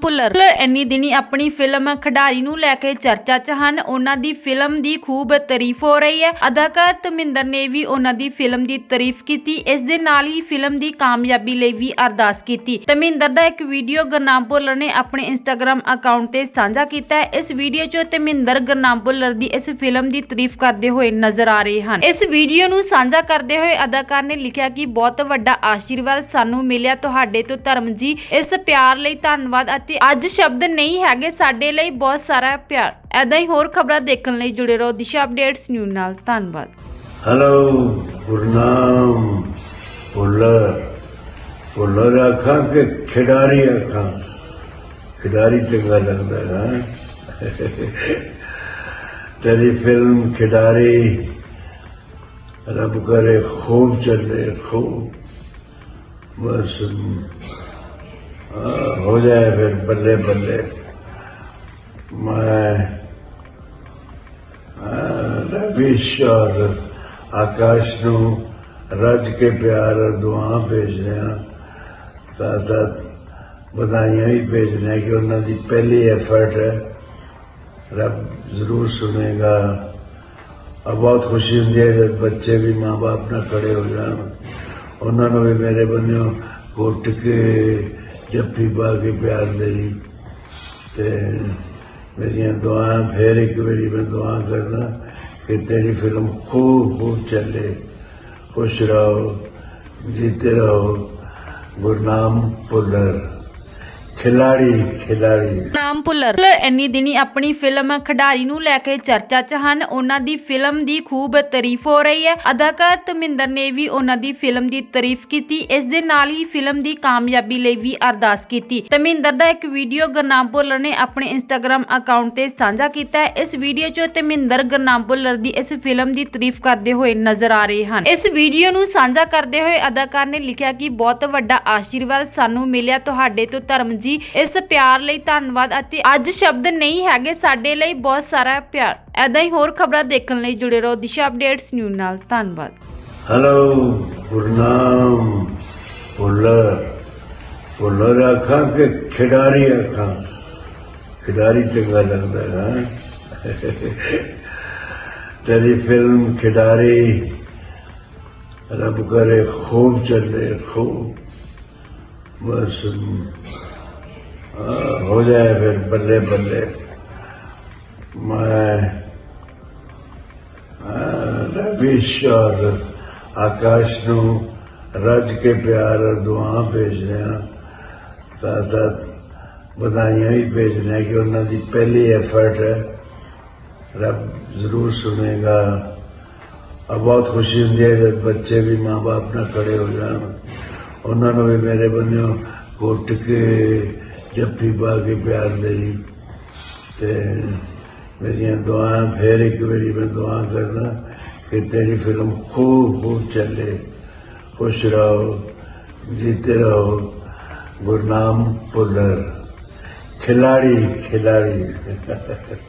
ਭੁੱਲਰ। ਇੰਨੀ ਦਿਨੀ ਆਪਣੀ ਫਿਲਮ ਖਿਡਾਰੀ ਨੂੰ ਲੈ ਕੇ ਚਰਚਾ 'ਚ ਹਨ। ਉਹਨਾਂ ਦੀ ਫਿਲਮ ਦੀ ਖੂਬ ਤਾਰੀਫ ਹੋ ਰਹੀ ਹੈ। ਅਦਾਕਾਰ ਧਰਮਿੰਦਰ ਨੇ ਵੀ ਉਹਨਾਂ ਦੀ ਫਿਲਮ ਦੀ ਤਾਰੀਫ ਕੀਤੀ। ਇਸ ਦੇ ਨਾਲ ਹੀ ਫਿਲਮ ਦੀ ਕਾਮਯਾਬੀ ਲਈ ਵੀ ਅਰਦਾਸ ਕੀਤੀ। ਧਰਮਿੰਦਰ ਦਾ ਇੱਕ ਵੀਡੀਓ ਗੁਰਨਾਮ ਭੁੱਲਰ ਨੇ ਆਪਣੇ ਇੰਸਟਾਗ੍ਰam ਅਕਾਊਂਟ ਤੇ ਸਾਂਝਾ ਕੀਤਾ ਹੈ। ਇਸ ਵੀਡੀਓ 'ਚ ਧਰਮਿੰਦਰ ਗੁਰਨਾਮ ਭੁੱਲਰ ਦੀ ਇਸ ਫਿਲਮ ਦੀ ਤਾਰੀਫ ਕਰਦੇ ਹੋਏ ਨਜ਼ਰ ਆ ਰਹੇ ਹਨ। ਇਸ ਵੀਡੀਓ ਨੂੰ ਸਾਂਝਾ ਕਰਦੇ ਹੋਏ ਅਦਾਕਾਰ ਨੇ ਲਿਖਿਆ ਕਿ ਬਹੁਤ ਵੱਡਾ ਆਸ਼ੀਰਵਾਦ ਸਾਨੂੰ ਮਿਲਿਆ। ਤੁਹਾਡੇ ਤੋਂ ਧਰਮ ਜੀ, ਇਸ ਪਿਆਰ ਲਈ ਧੰਨਵਾਦ ਅਤੇ ਅੱਜ ਸ਼ਬਦ ਨਹੀਂ ਹੈਗੇ, ਸਾਡੇ ਲਈ ਬਹੁਤ ਸਾਰਾ ਪਿਆਰ। ਐਦਾਂ ਹੀ ਹੋਰ ਖਬਰਾਂ ਦੇਖਣ ਲਈ ਜੁੜੇ ਰਹੋ ਦਿਸ਼ਾ ਅਪਡੇਟਸ ਨਿਊਜ਼ ਨਾਲ। ਧੰਨਵਾਦ। ਹੈਲੋ ਗੁਰਨਾਮ ਭੁੱਲਰ। ਭੁੱਲਰ ਅੱਖਾਂ ਕੇ ਖਿਡਾਰੀ ਅੱਖਾਂ। ਖਿਡਾਰੀ ਚੰਗਾ ਲੱਗਦਾ ਹੈ ਤੇਰੀ ਫਿਲਮ ਖਿਡਾਰੀ ਰੱਬ ਕਰੇ, ਖੂਬ ਚੱਲੇ, ਖੂਬ। ਬਸ ਹੋ ਜਾਏ ਫਿਰ ਬੱਲੇ ਬੱਲੇ। ਮੈਂ ਰਵਿਸ਼ ਔਰ ਆਕਾਸ਼ ਨੂੰ ਰੱਜ ਕੇ ਪਿਆਰ ਦੁਆ ਭੇਜ ਰਿਹਾ। ਸਾਥ ਸਾਥ ਵਧਾਈਆਂ ਵੀ ਭੇਜ ਰਿਹਾ ਕਿ ਉਹਨਾਂ ਦੀ ਪਹਿਲੀ ਐਫਰਟ ਹੈ। ਰੱਬ ਜ਼ਰੂਰ ਸੁਣੇਗਾ। ਔਰ ਬਹੁਤ ਖੁਸ਼ੀ ਹੁੰਦੀ ਹੈ ਜਦ ਬੱਚੇ ਵੀ ਮਾਂ-ਬਾਪ ਨਾਲ ਖੜੇ ਹੋ ਜਾਣ। ਉਹਨਾਂ ਨੂੰ ਵੀ ਮੇਰੇ ਬੰਨਿਓ ਘੁੱਟ ਕੇ ਜੱਫੀ ਪਾ ਕੇ ਪਿਆਰ ਲਈ ਤੇ ਮੇਰੀਆਂ ਦੁਆਵਾਂ ਫੇਰ ਇੱਕ ਵਾਰੀ ਮੈਂ ਦੁਆ ਕਰਨਾ ਕਿ ਤੇਰੀ ਫਿਲਮ ਖੂਬ ਖੂਬ ਚੱਲੇ ਖੁਸ਼ ਰਹੋ ਜੀਤੇ ਰਹੋ ਗੁਰਨਾਮ ਭੁੱਲਰ ਖਿਲਾੜੀ ਖਿਲਾੜੀ। ਨਾਮ ਭੁੱਲਰ। ਇੰਨੀ ਦਿਨੀ ਆਪਣੀ ਫਿਲਮ ਖਿਡਾਰੀ ਨੂੰ ਲੈ ਕੇ ਚਰਚਾ 'ਚ ਹਨ। ਉਹਨਾਂ ਦੀ ਫਿਲਮ ਦੀ ਖੂਬ ਤਾਰੀਫ ਹੋ ਰਹੀ ਹੈ। ਅਦਾਕਾਰ ਧਰਮਿੰਦਰ ਨੇ ਵੀ ਉਹਨਾਂ ਦੀ ਫਿਲਮ ਦੀ ਤਾਰੀਫ ਕੀਤੀ। ਇਸ ਦੇ ਨਾਲ ਹੀ ਫਿਲਮ ਦੀ ਕਾਮਯਾਬੀ ਲਈ ਵੀ ਅਰਦਾਸ ਕੀਤੀ। ਧਰਮਿੰਦਰ ਦਾ ਇੱਕ ਵੀਡੀਓ ਗੁਰਨਾਮ ਭੁੱਲਰ ਨੇ ਆਪਣੇ ਇੰਸਟਾਗ੍ਰam ਅਕਾਊਂਟ ਤੇ ਸਾਂਝਾ ਕੀਤਾ ਹੈ। ਇਸ ਵੀਡੀਓ 'ਚ ਧਰਮਿੰਦਰ ਗੁਰਨਾਮ ਭੁੱਲਰ ਦੀ ਇਸ ਫਿਲਮ ਦੀ ਤਾਰੀਫ ਕਰਦੇ ਹੋਏ ਨਜ਼ਰ ਆ ਰਹੇ ਹਨ। ਇਸ ਵੀਡੀਓ ਨੂੰ ਸਾਂਝਾ ਕਰਦੇ ਹੋਏ ਅਦਾਕਾਰ ਨੇ ਲਿਖਿਆ ਕਿ ਬਹੁਤ ਵੱਡਾ ਆਸ਼ੀਰਵਾਦ ਸਾਨੂੰ ਮਿਲਿਆ। ਤੁਹਾਡੇ ਤੋਂ ਧਰਮ ਜੀ ਇਸ ਪਿਆਰ ਲਈ ਧੰਨਵਾਦ ਅਤੇ ਅੱਜ ਸ਼ਬਦ ਨਹੀਂ ਹੈਗੇ, ਸਾਡੇ ਲਈ ਬਹੁਤ ਸਾਰਾ ਪਿਆਰ। ਐਦਾਂ ਹੀ ਹੋਰ ਖਬਰਾਂ ਦੇਖਣ ਲਈ ਜੁੜੇ ਰਹੋ। ਦਿਸ਼ਾ ਅਪਡੇਟਸ ਨਿਊਜ਼ ਨਾਲ। ਧੰਨਵਾਦ। ਹੈਲੋ ਗੁਰਨਾਮ ਭੁੱਲਰ। ਭੁੱਲਰ ਅੱਖਾਂ ਕੇ ਖਿਡਾਰੀ ਅੱਖਾਂ ਖਿਡਾਰੀ ਚੰਗਾ ਲੱਗਦਾ ਹੈ ਤੇਰੀ ਫਿਲਮ ਖਿਡਾਰੀ ਰੱਬ ਕਰੇ, ਖੂਬ ਚੱਲੇ, ਖੂਬ। ਬਸ ਹੋ ਜਾਏ ਫਿਰ ਬੱਲੇ ਬੱਲੇ। ਮੈਂ ਰਵੀਸ਼ ਔਰ ਆਕਾਸ਼ ਨੂੰ ਰੱਜ ਕੇ ਪਿਆਰ ਔਰ ਦੁਆ ਭੇਜ ਰਿਹਾ। ਸਾਥ ਸਾਥ ਵਧਾਈਆਂ ਵੀ ਭੇਜ ਰਿਹਾ ਕਿ ਉਹਨਾਂ ਦੀ ਪਹਿਲੀ ਐਫਰਟ ਹੈ। ਰੱਬ ਜ਼ਰੂਰ ਸੁਣੇਗਾ। ਔਰ ਬਹੁਤ ਖੁਸ਼ੀ ਹੁੰਦੀ ਹੈ ਜਦ ਬੱਚੇ ਵੀ ਮਾਂ-ਬਾਪ ਨਾਲ ਖੜੇ ਹੋ ਜਾਣ। ਉਹਨਾਂ ਨੂੰ ਵੀ ਮੇਰੇ ਬੰਨਿਓ ਘੁੱਟ ਕੇ ਜੱਫੀ ਪਾ ਕੇ ਪਿਆਰ ਲਈ ਤੇ ਮੇਰੀਆਂ ਦੁਆਵਾਂ ਫੇਰ ਇੱਕ ਵਾਰੀ ਮੈਂ ਦੁਆ ਕਰਨਾ ਕਿ ਤੇਰੀ ਫਿਲਮ ਖੂਬ ਖੂਬ ਚੱਲੇ ਖੁਸ਼ ਰਹੋ ਜੀਤੇ ਰਹੋ ਗੁਰਨਾਮ ਭੁੱਲਰ ਖਿਲਾੜੀ ਖਿਲਾੜੀ